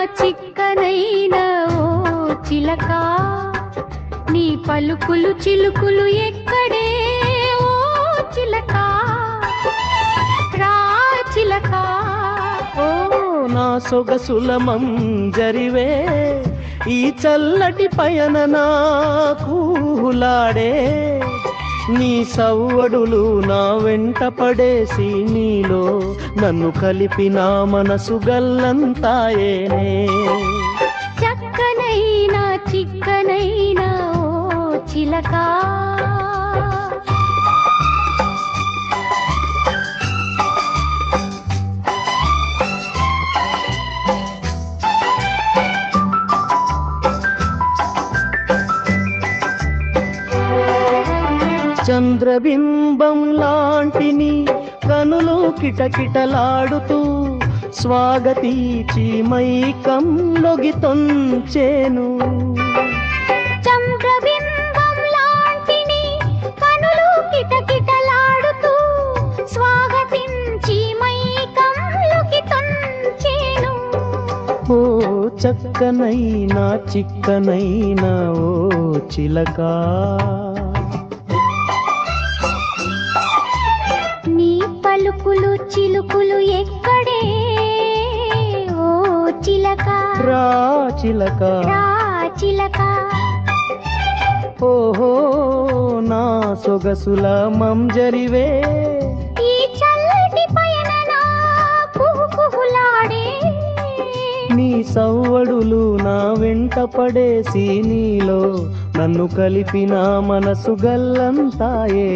చక్కనైనా చిక్కనైనా ఓ చిలక నీ పలుకులు చిలుకులు ఎక్కడే ఓ చిలక? రా చిలక. ఓ నా సొగసుల మంజరివే ఈ చల్లటి పయన నాకులాడే నీ సవ్వడులు నా వెంట పడేసి నీలో నన్ను కలిపిన మనసు గల్లంతాయేనే. చక్కనైనా చిక్కనైనా ఓ చిలకా. చంద్రబింబం లాంటిని కనులు కిటకిటలాడుతూ స్వాగతీచి మైకంలోగి తొంచేను చంద్రబింబం లాంటిని కనులు కిటకిటలాడుతూ స్వాగతించి మైకంలోకి తొంచేను ఓ చక్కనైనా చిక్కనైనా ఓ చిలక చిలుకులు ఎక్కడే? ఓ చిలక. రా చిలక. రా చిలక. ఓహో నా సొగసుల మంజరివే. ఈ చల్లటి పయన నా కుహులాడే. నీ సవ్వడులు నా వెంట పడేసి నీలో నన్ను కలిపిన మనసు గల్లంతాయే.